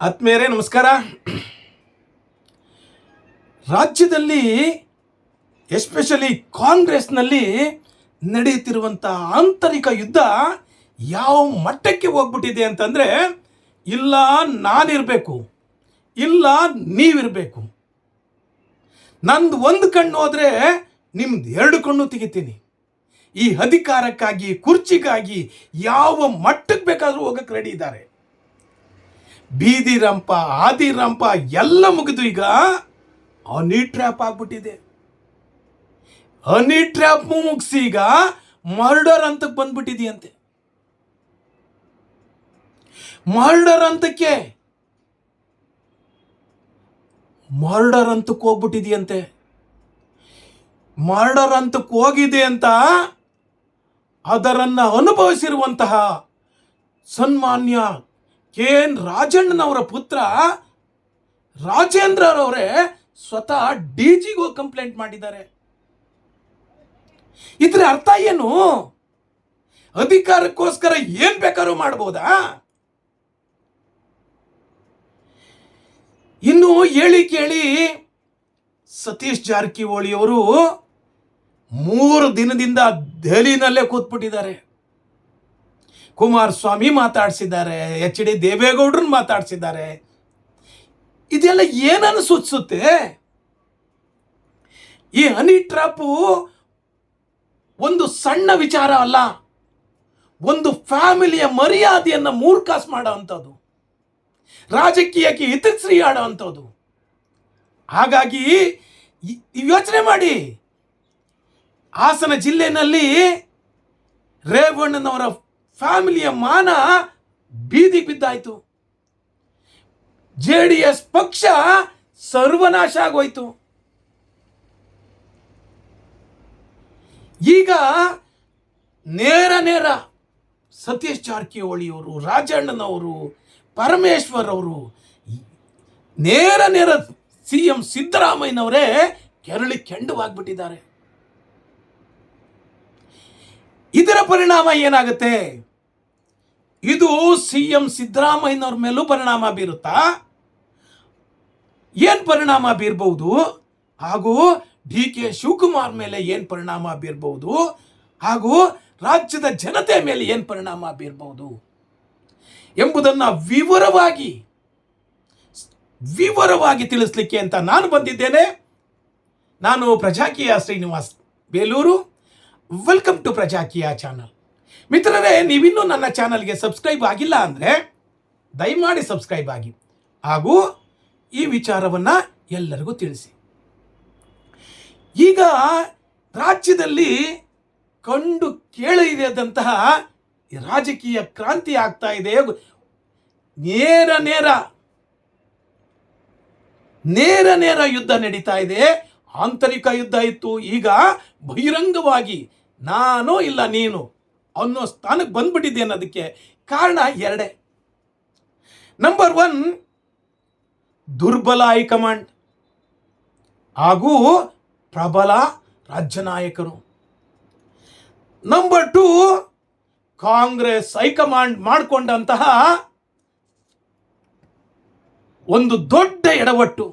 ಆತ್ಮೀಯರೇ, ನಮಸ್ಕಾರ. ರಾಜ್ಯದಲ್ಲಿ, ಎಸ್ಪೆಷಲಿ ಕಾಂಗ್ರೆಸ್ನಲ್ಲಿ ನಡೆಯುತ್ತಿರುವಂಥ ಆಂತರಿಕ ಯುದ್ಧ ಯಾವ ಮಟ್ಟಕ್ಕೆ ಹೋಗ್ಬಿಟ್ಟಿದೆ ಅಂತಂದರೆ, ಇಲ್ಲ, ನಾನಿರಬೇಕು. ಇಲ್ಲ, ನೀವಿರಬೇಕು. ನಂದು ಒಂದು ಕಣ್ಣು ಹೋದರೆ ನಿಮ್ದು ಎರಡು ಕಣ್ಣು ತೆಗಿತೀನಿ. ಈ ಅಧಿಕಾರಕ್ಕಾಗಿ, ಕುರ್ಚಿಗಾಗಿ ಯಾವ ಮಟ್ಟಕ್ಕೆ ಬೇಕಾದರೂ ಹೋಗಕ್ಕೆ ರೆಡಿ ಇದ್ದಾರೆ. ಬೀದಿ ರಂಪ, ಆದಿ ರಂಪ ಎಲ್ಲ ಮುಗಿದು ಈಗ ಹನಿ ಟ್ರ್ಯಾಪ್ ಆಗ್ಬಿಟ್ಟಿದೆ. ಹನಿ ಟ್ರ್ಯಾಪ್ ಮುಗಿಸಿ ಈಗ ಮರ್ಡರ್ ಅಂತಕ್ಕೆ ಬಂದ್ಬಿಟ್ಟಿದೆಯಂತೆ. ಮರ್ಡರ್ ಅಂತಕ್ಕೆ ಮರ್ಡರ್ ಅಂತಕ್ಕೆ ಹೋಗ್ಬಿಟ್ಟಿದೆಯಂತೆ. ಮರ್ಡರ್ ಅಂತಕ್ಕೆ ಹೋಗಿದೆ ಅಂತ ಅದರನ್ನು ಅನುಭವಿಸಿರುವಂತಹ ಸನ್ಮಾನ್ಯ ಕೆ ಎನ್ ರಾಜಣ್ಣನವರ ಪುತ್ರ? ರಾಜೇಂದ್ರರವರೇ ಸ್ವತಃ ಡಿ ಜಿಗೂ ಕಂಪ್ಲೇಂಟ್ ಮಾಡಿದ್ದಾರೆ. ಇದ್ರ ಅರ್ಥ ಏನು? ಅಧಿಕಾರಕ್ಕೋಸ್ಕರ ಏನ್ ಬೇಕಾದ್ರೂ ಮಾಡ್ಬೋದಾ? ಇನ್ನು ಹೇಳಿ ಕೇಳಿ ಸತೀಶ್ ಜಾರಕಿಹೊಳಿ ಅವರು ಮೂರು ದಿನದಿಂದ ದೆಹಲಿನಲ್ಲೇ ಕೂತ್ಬಿಟ್ಟಿದ್ದಾರೆ. ಕುಮಾರಸ್ವಾಮಿ ಮಾತಾಡಿಸಿದ್ದಾರೆ, ಎಚ್ ಡಿ ದೇವೇಗೌಡ್ರನ್ನ ಮಾತಾಡಿಸಿದ್ದಾರೆ. ಇದೆಲ್ಲ ಏನನ್ನು ಸೂಚಿಸುತ್ತೆ ಈ ಹನಿ ಟ್ರಾಪು ಒಂದು ಸಣ್ಣ ವಿಚಾರ ಅಲ್ಲ, ಒಂದು ಫ್ಯಾಮಿಲಿಯ ಮರ್ಯಾದೆಯನ್ನು ಮೂರ್ಖಾಸ್ ಮಾಡೋ ಅಂಥದ್ದು, ರಾಜಕೀಯಕ್ಕೆ ಹಿತಶ್ರೀ ಆಡೋ ಅಂಥದ್ದು. ಹಾಗಾಗಿ ಯೋಚನೆ ಮಾಡಿ. ಹಾಸನ ಜಿಲ್ಲೆಯಲ್ಲಿ ರೇವಣ್ಣನವರ ಫ್ಯಾಮಿಲಿಯ ಮಾನ ಬೀದಿಗೆ ಬಿದ್ದಾಯಿತು. ಜೆ ಡಿ ಎಸ್ ಪಕ್ಷ ಸರ್ವನಾಶ ಆಗೋಯ್ತು. ಈಗ ನೇರ ನೇರ ಸತೀಶ್ ಜಾರಕಿಹೊಳಿಯವರು, ರಾಜಣ್ಣನವರು ಪರಮೇಶ್ವರ್ ಅವರು ನೇರ ನೇರ ಸಿ ಎಂ ಸಿದ್ದರಾಮಯ್ಯನವರೇ ಕೆರಳಿ ಕೆಂಡವಾಗ್ಬಿಟ್ಟಿದ್ದಾರೆ. ಇದರ ಪರಿಣಾಮ ಏನಾಗುತ್ತೆ? ಇದು ಸಿ ಎಂ ಸಿದ್ದರಾಮಯ್ಯನವ್ರ ಮೇಲೂ ಪರಿಣಾಮ ಬೀರುತ್ತಾ? ಏನು ಪರಿಣಾಮ ಬೀರ್ಬಹುದು ಹಾಗೂ ಡಿ ಕೆ ಶಿವಕುಮಾರ್ ಮೇಲೆ ಏನು ಪರಿಣಾಮ ಬೀರ್ಬಹುದು ಹಾಗೂ ರಾಜ್ಯದ ಜನತೆ ಮೇಲೆ ಏನು ಪರಿಣಾಮ ಬೀರ್ಬಹುದು ಎಂಬುದನ್ನು ವಿವರವಾಗಿ ವಿವರವಾಗಿ ತಿಳಿಸ್ಲಿಕ್ಕೆ ಅಂತ ನಾನು ಬಂದಿದ್ದೇನೆ. ನಾನು Prajakiya Srinivas Belur. Welcome to Prajakiya channel. ಮಿತ್ರರೇ, ನೀವಿನ್ನೂ ನನ್ನ ಚಾನಲ್ಗೆ ಸಬ್ಸ್ಕ್ರೈಬ್ ಆಗಿಲ್ಲ ಅಂದರೆ ದಯಮಾಡಿ ಸಬ್ಸ್ಕ್ರೈಬ್ ಆಗಿ. ಹಾಗೂ ಈ ವಿಚಾರವನ್ನು ಎಲ್ಲರಿಗೂ ತಿಳಿಸಿ. ಈಗ ರಾಜ್ಯದಲ್ಲಿ ಕಂಡು ಕೇಳಿದಂತಹ ರಾಜಕೀಯ ಕ್ರಾಂತಿ ಆಗ್ತಾ ಇದೆ. ನೇರ ನೇರ ನೇರ ನೇರ ಯುದ್ಧ ನಡೀತಾ ಇದೆ. ಆಂತರಿಕ ಯುದ್ಧ ಇತ್ತು. ಈಗ ಬಹಿರಂಗವಾಗಿ, ನಾನು ಇಲ್ಲ, ನೀನು. ಅನ್ನೋ ಸ್ಥಾನಕ್ಕೆ ಬಂದ್ಬಿಟ್ಟಿದೆ ಅನ್ನೋದಕ್ಕೆ ಕಾರಣ ಎರಡೇ. ನಂಬರ್ ಒನ್ ದುರ್ಬಲ ಹೈಕಮಾಂಡ್ ಹಾಗೂ ಪ್ರಬಲ ರಾಜ್ಯ ನಾಯಕರು number two Congress high command ಮಾಡಿಕೊಂಡಂತಹ ಒಂದು ದೊಡ್ಡ ಎಡವಟ್ಟು.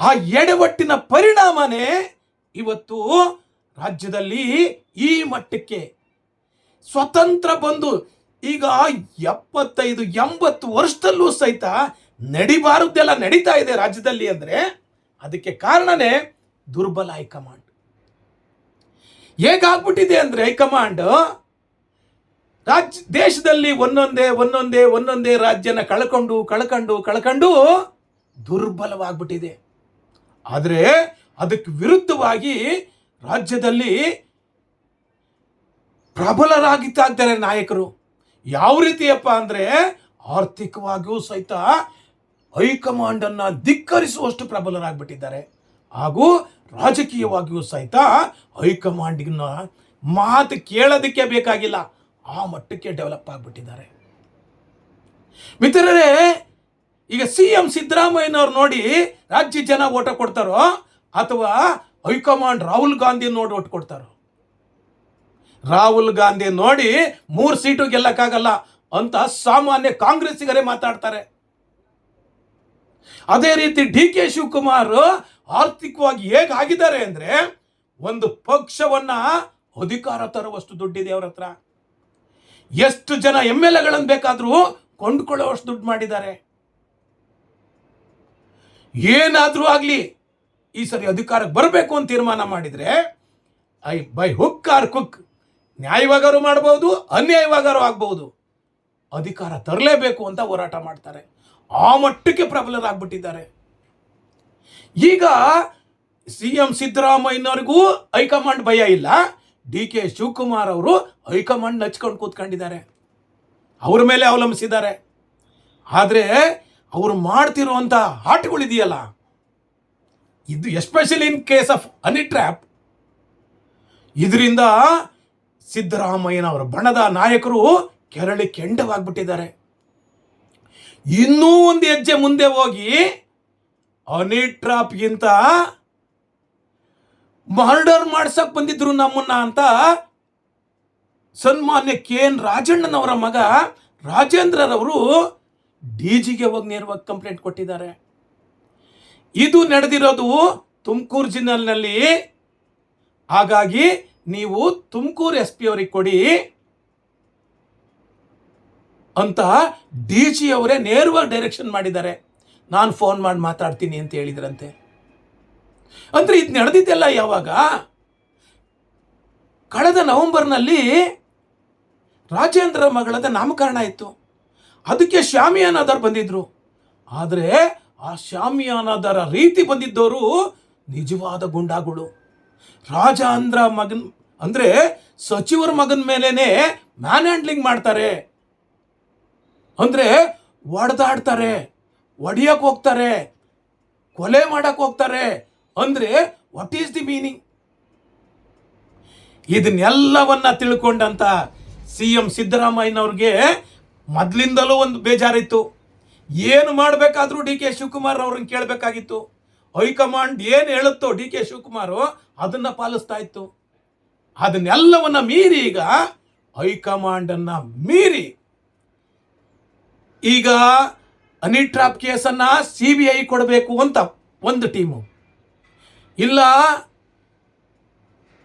ಆ ಎಡವಟ್ಟಿನ ಪರಿಣಾಮನೇ ಇವತ್ತು ರಾಜ್ಯದಲ್ಲಿ ಈ ಮಟ್ಟಕ್ಕೆ ಸ್ವತಂತ್ರ ಬಂದು ಈಗ ಎಪ್ಪತ್ತೈದು, ಎಂಬತ್ತು ವರ್ಷದಲ್ಲೂ ಸಹಿತ ನಡಿಬಾರದ್ದೆಲ್ಲ ನಡೀತಾ ಇದೆ ರಾಜ್ಯದಲ್ಲಿ ಅಂದರೆ ಅದಕ್ಕೆ ಕಾರಣನೇ ದುರ್ಬಲ ಹೈಕಮಾಂಡ್. ಹೇಗಾಗ್ಬಿಟ್ಟಿದೆ ಅಂದರೆ ಹೈಕಮಾಂಡ್? ರಾಜ್ಯ, ದೇಶದಲ್ಲಿ ಒಂದೊಂದೇ ಒಂದೊಂದೇ ಒಂದೊಂದೇ ರಾಜ್ಯನ ಕಳ್ಕೊಂಡು ಕಳ್ಕೊಂಡು ಕಳ್ಕೊಂಡು ದುರ್ಬಲವಾಗ್ಬಿಟ್ಟಿದೆ. ಆದರೆ ಅದಕ್ಕೆ ವಿರುದ್ಧವಾಗಿ ರಾಜ್ಯದಲ್ಲಿ ಪ್ರಬಲರಾಗಿತ್ತಾ ನಾಯಕರು. ಯಾವ ರೀತಿಯಪ್ಪ ಅಂದರೆ ಆರ್ಥಿಕವಾಗಿಯೂ ಸಹಿತ ಹೈಕಮಾಂಡನ್ನು ಧಿಕ್ಕರಿಸುವಷ್ಟು ಪ್ರಬಲರಾಗಿಬಿಟ್ಟಿದ್ದಾರೆ. ಹಾಗೂ ರಾಜಕೀಯವಾಗಿಯೂ ಸಹಿತ ಹೈಕಮಾಂಡಿನ ಮಾತು ಕೇಳೋದಕ್ಕೆ ಬೇಕಾಗಿಲ್ಲ. ಆ ಮಟ್ಟಕ್ಕೆ ಡೆವಲಪ್ ಆಗಿಬಿಟ್ಟಿದ್ದಾರೆ. ಮಿತ್ರರೇ, ಈಗ ಸಿ ಎಂ ಸಿದ್ದರಾಮಯ್ಯನವ್ರು ನೋಡಿ ರಾಜ್ಯ ಜನ ಓಟ ಕೊಡ್ತಾರೋ ಅಥವಾ ಹೈಕಮಾಂಡ್ ರಾಹುಲ್ ಗಾಂಧಿ ನೋಡಿ ಒಟ್ಟು ಕೊಡ್ತಾರೋ. ರಾಹುಲ್ ಗಾಂಧಿ ನೋಡಿ ಮೂರು ಸೀಟು ಗೆಲ್ಲಕ್ಕಾಗಲ್ಲ ಅಂತ ಸಾಮಾನ್ಯ ಕಾಂಗ್ರೆಸ್ಸಿಗರೇ ಮಾತಾಡ್ತಾರೆ. ಅದೇ ರೀತಿ ಡಿ ಕೆ ಶಿವಕುಮಾರ್ ಆರ್ಥಿಕವಾಗಿ ಹೇಗಾಗಿದ್ದಾರೆ ಅಂದ್ರೆ ಒಂದು ಪಕ್ಷವನ್ನ ಅಧಿಕಾರ ತರುವಷ್ಟು ದುಡ್ಡಿದೆ ಅವ್ರ ಹತ್ರ. ಎಷ್ಟು ಜನ ಎಂ ಎಲ್ ಎಗಳನ್ನು ಬೇಕಾದರೂ ಕೊಂಡ್ಕೊಳ್ಳೋವಷ್ಟು ದುಡ್ಡು ಮಾಡಿದ್ದಾರೆ. ಏನಾದರೂ ಆಗಲಿ ಈ ಸರಿ ಅಧಿಕಾರಕ್ಕೆ ಬರಬೇಕು ಅಂತ ತೀರ್ಮಾನ ಮಾಡಿದರೆ, ಐ, ಬೈ ಹುಕ್ ಆರ್ ಕುಕ್. ನ್ಯಾಯವಾಗಾರು ಮಾಡಬಹುದು ಅನ್ಯಾಯವಾಗಾರು ಆಗ್ಬೋದು. ಅಧಿಕಾರ ತರಲೇಬೇಕು ಅಂತ ಹೋರಾಟ ಮಾಡ್ತಾರೆ. ಆ ಮಟ್ಟಕ್ಕೆ ಪ್ರಬಲರಾಗ್ಬಿಟ್ಟಿದ್ದಾರೆ. ಈಗ ಸಿ ಎಂ ಸಿದ್ದರಾಮಯ್ಯನವರಿಗೂ ಹೈಕಮಾಂಡ್ ಭಯ ಇಲ್ಲ. ಡಿ ಕೆ ಶಿವಕುಮಾರ್ ಅವರು ಹೈಕಮಾಂಡ್ ನಚ್ಕೊಂಡು ಕೂತ್ಕೊಂಡಿದ್ದಾರೆ. ಅವ್ರ ಮೇಲೆ ಅವಲಂಬಿಸಿದ್ದಾರೆ. ಆದರೆ ಅವರು ಮಾಡ್ತಿರೋವಂಥ ಆಟಗಳಿದೆಯಲ್ಲ ಇದು especially in case of honey trap ಇದರಿಂದ ಸಿದ್ದರಾಮಯ್ಯನವರ ಬಣದ ನಾಯಕರು ಕೆರಳಿ ಕೆಂಡವಾಗ್ಬಿಟ್ಟಿದ್ದಾರೆ. ಇನ್ನೂ ಒಂದು ಹೆಜ್ಜೆ ಮುಂದೆ ಹೋಗಿ ಹನಿ ಟ್ರಾಪ್ಗಿಂತ ಮರ್ಡರ್ ಮಾಡ್ಸಕ್ ಬಂದಿದ್ರು ನಮ್ಮನ್ನ ಅಂತ ಸನ್ಮಾನ್ಯ ಕೆ ಎನ್ ರಾಜಣ್ಣನವರ ಮಗ ರಾಜೇಂದ್ರರವರು ಡಿ ಜಿಗೆ ಹೋಗಿ ನೇರವಾಗಿ ಕಂಪ್ಲೇಂಟ್ ಕೊಟ್ಟಿದ್ದಾರೆ. ಇದು ನಡೆದಿರೋದು ತುಮಕೂರು ಜಿಲ್ಲೆನಲ್ಲಿ. ಹಾಗಾಗಿ ನೀವು ತುಮಕೂರು ಎಸ್ ಪಿ ಅವರಿಗೆ ಕೊಡಿ. ಅಂತ ಡಿ ಜಿ ಅವರೇ ನೇರವಾಗಿ ಡೈರೆಕ್ಷನ್ ಮಾಡಿದ್ದಾರೆ. ನಾನು ಫೋನ್ ಮಾಡಿ ಮಾತಾಡ್ತೀನಿ ಅಂತ ಹೇಳಿದ್ರಂತೆ. ಅಂದರೆ ಇದು ನಡೆದಿದ್ದೆಲ್ಲ ಯಾವಾಗ? ಕಳೆದ ನವೆಂಬರ್ನಲ್ಲಿ ರಾಜೇಂದ್ರ ಮಗಳದ ನಾಮಕರಣ ಇತ್ತು. ಅದಕ್ಕೆ ಶಾಮಿಯಾನದರ್ ಬಂದಿದ್ರು. ಆದರೆ ಆ ಶಾಮಿಯಾನದರ ರೀತಿ ಬಂದಿದ್ದವರು ನಿಜವಾದ ಗುಂಡಾಗಳು. ರಾಜೇಂದ್ರ ಮಗನ್, ಅಂದ್ರೆ ಸಚಿವರ ಮಗನ ಮೇಲೇನೆ ಮ್ಯಾನ್ ಹ್ಯಾಂಡ್ಲಿಂಗ್ ಮಾಡ್ತಾರೆ. ಅಂದ್ರೆ ಒಡೆದಾಡ್ತಾರೆ ಒಡೆಯಕ್ಕೆ ಹೋಗ್ತಾರೆ, ಕೊಲೆ ಮಾಡಕ್ಕೆ ಹೋಗ್ತಾರೆ, ಅಂದ್ರೆ ವಾಟ್ ಈಸ್ ದಿ ಮೀನಿಂಗ್ ಇದನ್ನೆಲ್ಲವನ್ನ ತಿಳ್ಕೊಂಡಂತ ಸಿ ಎಂ ಸಿದ್ದರಾಮಯ್ಯನವ್ರಿಗೆ ಮೊದಲಿಂದಲೂ ಒಂದು ಬೇಜಾರಿತ್ತು. ಏನು ಮಾಡಬೇಕಾದ್ರೂ ಡಿ ಕೆ ಶಿವಕುಮಾರ್ ಅವ್ರನ್ನ ಕೇಳಬೇಕಾಗಿತ್ತು. ಹೈಕಮಾಂಡ್ ಏನು ಹೇಳುತ್ತೋ ಡಿ ಕೆ ಶಿವಕುಮಾರ್ ಅದನ್ನ ಪಾಲಿಸ್ತಾ ಇತ್ತು. ಅದನ್ನೆಲ್ಲವನ್ನ ಮೀರಿ ಈಗ ಹೈಕಮಾಂಡನ್ನು ಮೀರಿ. ಈಗ ಅನಿ ಟ್ರಾಪ್ ಕೇಸನ್ನ ಸಿ ಬಿ ಐ ಕೊಡಬೇಕು ಅಂತ ಒಂದು ಟೀಮು. ಇಲ್ಲ,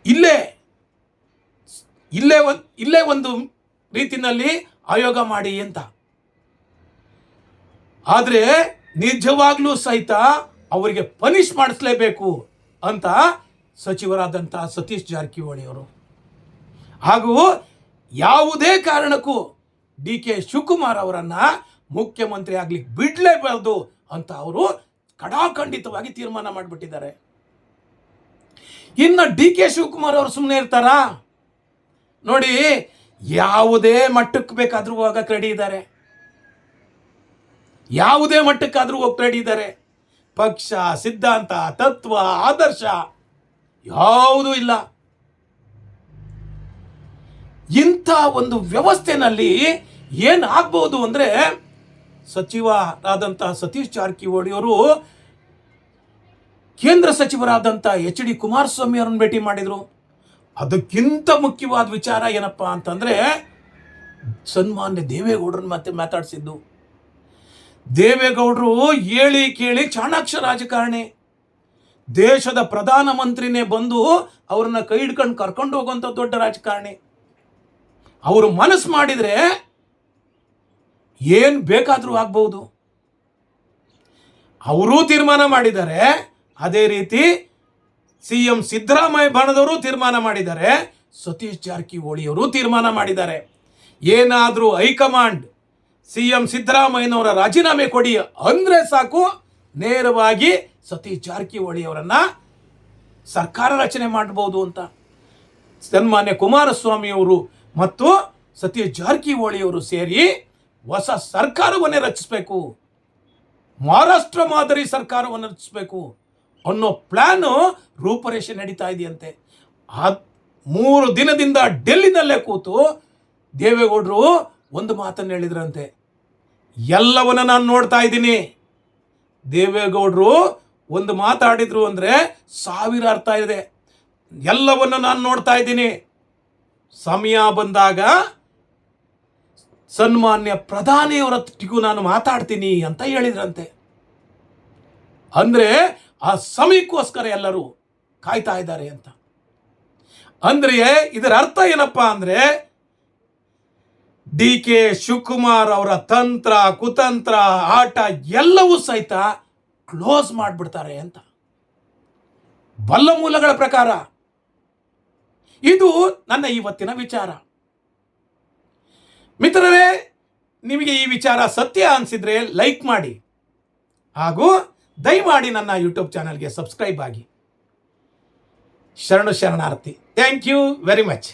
ಇಲ್ಲೇ ಇಲ್ಲೇ ಒಂದು ಇಲ್ಲೇ ಒಂದು ರೀತಿನಲ್ಲಿ ಆಯೋಗ ಮಾಡಿ ಅಂತ. ಆದರೆ ನಿಜವಾಗ್ಲೂ ಸಹಿತ ಅವರಿಗೆ ಪನಿಷ್ ಮಾಡಿಸ್ಲೇಬೇಕು ಅಂತ ಸಚಿವರಾದಂಥ ಸತೀಶ್ ಜಾರಕಿಹೊಳಿ ಅವರು. ಹಾಗೂ ಯಾವುದೇ ಕಾರಣಕ್ಕೂ ಡಿ ಕೆ ಶಿವಕುಮಾರ್ ಅವರನ್ನು ಮುಖ್ಯಮಂತ್ರಿ ಆಗ್ಲಿಕ್ಕೆ ಬಿಡಲೇಬಾರ್ದು ಅಂತ ಅವರು ಕಡಾಖಂಡಿತವಾಗಿ ತೀರ್ಮಾನ ಮಾಡಿಬಿಟ್ಟಿದ್ದಾರೆ. ಇನ್ನು ಡಿ ಕೆ ಶಿವಕುಮಾರ್ ಅವರು ಸುಮ್ಮನೆ ಇರ್ತಾರಾ? ನೋಡಿ, ಯಾವುದೇ ಮಟ್ಟಕ್ಕೆ ಬೇಕಾದರೂ ಹೋಗಕ್ಕೆ ರೆಡಿ ಇದ್ದಾರೆ. ಯಾವುದೇ ಮಟ್ಟಕ್ಕಾದರೂ ಇದ್ದಾರೆ. ಪಕ್ಷ, ಸಿದ್ಧಾಂತ, ತತ್ವ, ಆದರ್ಶ ಯಾವುದೂ ಇಲ್ಲ. ಇಂಥ ಒಂದು ವ್ಯವಸ್ಥೆನಲ್ಲಿ ಏನು ಆಗ್ಬೋದು ಅಂದರೆ ಸಚಿವರಾದಂಥ ಸತೀಶ್ ಜಾರಕಿಹೊಳಿ ಅವರು ಕೇಂದ್ರ ಸಚಿವರಾದಂಥ ಎಚ್ ಡಿ ಕುಮಾರಸ್ವಾಮಿ ಅವರನ್ನು ಭೇಟಿ ಮಾಡಿದರು. ಅದಕ್ಕಿಂತ ಮುಖ್ಯವಾದ ವಿಚಾರ ಏನಪ್ಪ ಅಂತಂದರೆ ಸನ್ಮಾನ್ಯ ದೇವೇಗೌಡರನ್ನ ಮತ್ತೆ ಮಾತಾಡಿಸಿದ್ದು. ದೇವೇಗೌಡರು ಹೇಳಿ ಕೇಳಿ ಚಾಣಾಕ್ಷ ರಾಜಕಾರಣಿ. ದೇಶದ ಪ್ರಧಾನ ಮಂತ್ರಿನೇ ಬಂದು ಅವ್ರನ್ನ ಕೈ ಹಿಡ್ಕೊಂಡು ಕರ್ಕೊಂಡು ಹೋಗುವಂಥ ದೊಡ್ಡ ರಾಜಕಾರಣಿ. ಅವರು ಮನಸ್ಸು ಮಾಡಿದರೆ ಏನು ಬೇಕಾದರೂ ಆಗ್ಬೋದು ಅವರೂ ತೀರ್ಮಾನ ಮಾಡಿದ್ದಾರೆ. ಅದೇ ರೀತಿ ಸಿ ಎಂ ಸಿದ್ದರಾಮಯ್ಯ ಬಣದವರು ತೀರ್ಮಾನ ಮಾಡಿದ್ದಾರೆ. ಸತೀಶ್ ಜಾರಕಿಹೊಳಿಯವರು ತೀರ್ಮಾನ ಮಾಡಿದ್ದಾರೆ. ಏನಾದರೂ ಹೈಕಮಾಂಡ್ ಸಿ ಎಂ ಸಿದ್ದರಾಮಯ್ಯನವರ ರಾಜೀನಾಮೆ ಕೊಡಿ ಅಂದರೆ ಸಾಕು. ನೇರವಾಗಿ ಸತೀಶ್ ಜಾರಕಿಹೊಳಿ ಅವರನ್ನ ಸರ್ಕಾರ ರಚನೆ ಮಾಡಬಹುದು ಅಂತ. ಸನ್ಮಾನ್ಯ ಕುಮಾರಸ್ವಾಮಿ ಅವರು ಮತ್ತು ಸತೀಶ್ ಜಾರಕಿಹೊಳಿಯವರು ಸೇರಿ ಹೊಸ ಸರ್ಕಾರವನ್ನೇ ರಚಿಸಬೇಕು. ಮಹಾರಾಷ್ಟ್ರ ಮಾದರಿ ಸರ್ಕಾರವನ್ನು ರಚಿಸಬೇಕು ಅನ್ನೋ ಪ್ಲ್ಯಾನು ರೂಪರೇಷೆ ನಡೀತಾ ಇದೆಯಂತೆ. ಆ ಮೂರು ದಿನದಿಂದ ಡೆಲ್ಲಿನಲ್ಲೇ ಕೂತು ದೇವೇಗೌಡರು ಒಂದು ಮಾತನ್ನು ಹೇಳಿದ್ರಂತೆ, ಎಲ್ಲವನ್ನು ನಾನು ನೋಡ್ತಾ ಇದ್ದೀನಿ. ದೇವೇಗೌಡರು ಒಂದು ಮಾತಾಡಿದ್ರು ಅಂದರೆ ಸಾವಿರ ಅರ್ಥ ಇದೆ. ಎಲ್ಲವನ್ನು ನಾನು ನೋಡ್ತಾ ಇದ್ದೀನಿ. ಸಮಯ ಬಂದಾಗ ಸನ್ಮಾನ್ಯ ಪ್ರಧಾನಿಯವರೊಟ್ಟಿಗೂ ನಾನು ಮಾತಾಡ್ತೀನಿ ಅಂತ ಹೇಳಿದ್ರಂತೆ. ಅಂದರೆ ಆ ಸಮಯಕ್ಕೋಸ್ಕರ ಎಲ್ಲರೂ ಕಾಯ್ತಾ ಇದ್ದಾರೆ ಅಂತ. ಅಂದ್ರೆ ಇದರ ಅರ್ಥ ಏನಪ್ಪಾ ಅಂದ್ರೆ ಡಿ ಕೆ ಶಿವಕುಮಾರ್ ಅವರ ತಂತ್ರ, ಕುತಂತ್ರ, ಆಟ ಎಲ್ಲವೂ ಸಹಿತ ಕ್ಲೋಸ್ ಮಾಡಿಬಿಡ್ತಾರೆ ಅಂತ. ಬಲ್ಲ ಮೂಲಗಳ ಪ್ರಕಾರ ಇದು ನನ್ನ ಇವತ್ತಿನ ವಿಚಾರ. ಮಿತ್ರರೇ, ನಿಮಗೆ ಈ ವಿಚಾರ ಸತ್ಯ ಅನಿಸಿದರೆ ಲೈಕ್ ಮಾಡಿ. ಹಾಗೂ ದಯಮಾಡಿ ನನ್ನ ಯೂಟ್ಯೂಬ್ ಚಾನಲ್ಗೆ ಸಬ್ಸ್ಕ್ರೈಬ್ ಆಗಿ. ಶರಣು ಶರಣಾರ್ಥಿ, ಥ್ಯಾಂಕ್ ಯು ವೆರಿ ಮಚ್.